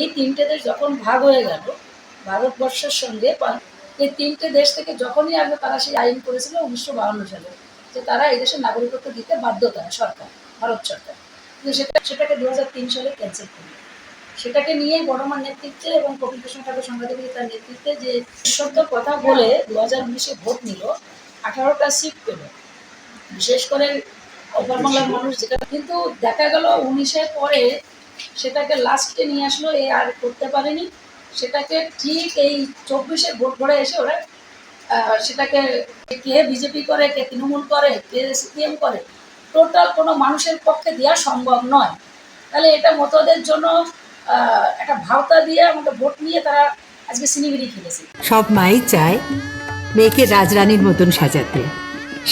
এই তিনটে দেশ যখন ভাগ হয়ে গেল, ভারতবর্ষের সঙ্গে এই তিনটে দেশ থেকে যখনই আসবে তারা সেই আইন করেছিল উনিশশো বাহান্ন সালে, যে তারা এই দেশের নাগরিকত্ব দিতে বাধ্যতা সরকার, ভারত সরকার। কিন্তু সেটা সেটাকে দু হাজার তিন সালে ক্যান্সেল করল। সেটাকে নিয়ে বড়মার নেতৃত্বে এবং কপিল কৃষ্ণ ঠাকুর সাংবাদিক তার নেতৃত্বে যে সত্য কথা বলে দু হাজার উনিশে ভোট নিল, আঠারোটা সিট পেল। বিশেষ করে ওপার মানুষ যেটা কিন্তু দেখা গেল উনিশের পরে সেটাকে লাস্টে নিয়ে আসলো, এ আর করতে পারেনি। সেটাকে ঠিক এই চব্বিশে ভোট ভরে এসে ওরা সেটাকে কে বিজেপি করে, কে তৃণমূল করে, কে সিপিএম করে টোটাল কোনো মানুষের পক্ষে দেওয়া সম্ভব নয়। তাহলে এটা মতদের জন্য একটা ভাওতা দিয়ে আমাকে ভোট নিয়ে তারা আজকে সিনিমিরি খেলেছে। সব মাই চায় মেয়েকে রাজরানীর মতন সাজাতে।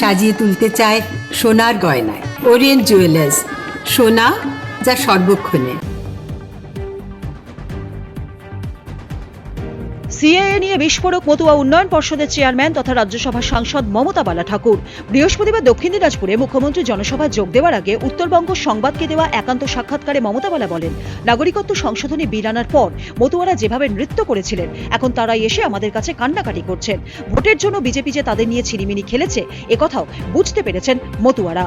সাজিয়ে তুলতে চায় সোনার গয়নায়। ওরিয়েন্ট জুয়েলার্স সোনা যা সর্বক্ষণে। সিএএ নিয়ে বিস্ফোরক মতুয়া উন্নয়ন পর্ষদের চেয়ারম্যান তথা রাজ্যসভার সাংসদ মমতা বালা ঠাকুর বৃহস্পতিবার দক্ষিণ দিনাজপুরে মুখ্যমন্ত্রী জনসভায় যোগ দেওয়ার আগে উত্তরবঙ্গ সংবাদকে দেওয়া একান্ত সাক্ষাৎকারে মমতা বালা বলেন, নাগরিকত্ব সংশোধনী বিল আনার পর মতুয়ারা যেভাবে নৃত্য করেছিলেন, এখন তারাই এসে আমাদের কাছে কান্নাকাটি করছেন। ভোটের জন্য বিজেপি যে তাদের নিয়ে ছিনিমিনি খেলেছে একথাও বুঝতে পেরেছেন মতুয়ারা।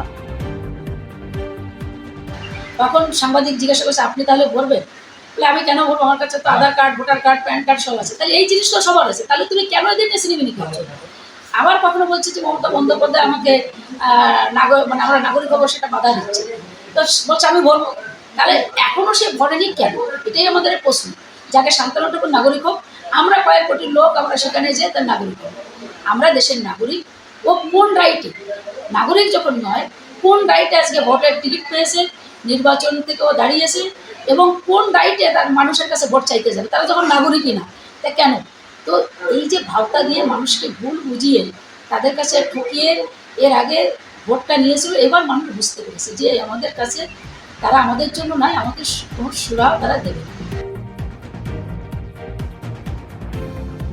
তখন সাংবাদিক জিজ্ঞাসা করছে, আপনি তাহলে ভরবেন বলে আমি কেন বলব? আমার কাছে তো Aadhaar card voter card PAN card সব আছে। তাহলে এই জিনিস তো সবার আছে। তাহলে তুমি কেন এদের নিয়ে সিনেমিনি করছ? আবার কখনো বলছে যে মমতা বন্দ্যোপাধ্যায় আমাকে আহ, নাগর মানে আমরা নাগরিক হব সেটা বাধা দিচ্ছে। তো বলছে আমি বলব। তাহলে এখনও সে ভরেনি কেন? এটাই আমাদের প্রশ্ন। যাকে শান্তানুটুকু নাগরিক হোক আমরা কয়েক কোটি লোক আমরা সেখানে যেয়ে তার নাগরিক হব। আমরা দেশের নাগরিক। ও কোন রাইটে নাগরিক যখন নয় কোন রাইটে আজকে ভোটের টিকিট পেয়েছে নির্বাচন থেকে ও দাঁড়িয়েছে এবং কোন রাইটে তার মানুষের কাছে ভোট চাইতে যাবে? তারা যখন নাগরিকই না তা কেন? তো এই যে ভাবটা দিয়ে মানুষকে ভুল বুঝিয়ে তাদের কাছে ঠকিয়ে এর আগে ভোটটা নিয়েছিল এবার মানুষ বুঝতে পেরেছে যে আমাদের কাছে তারা আমাদের জন্য নয় আমাদের কোনো সুরাও তারা দেবে না।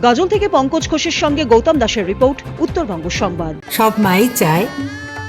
গাজল থেকে পঙ্কজ ঘোষের সঙ্গে গৌতম দাসের রিপোর্ট উত্তরবঙ্গ সংবাদ। সব মাই চায়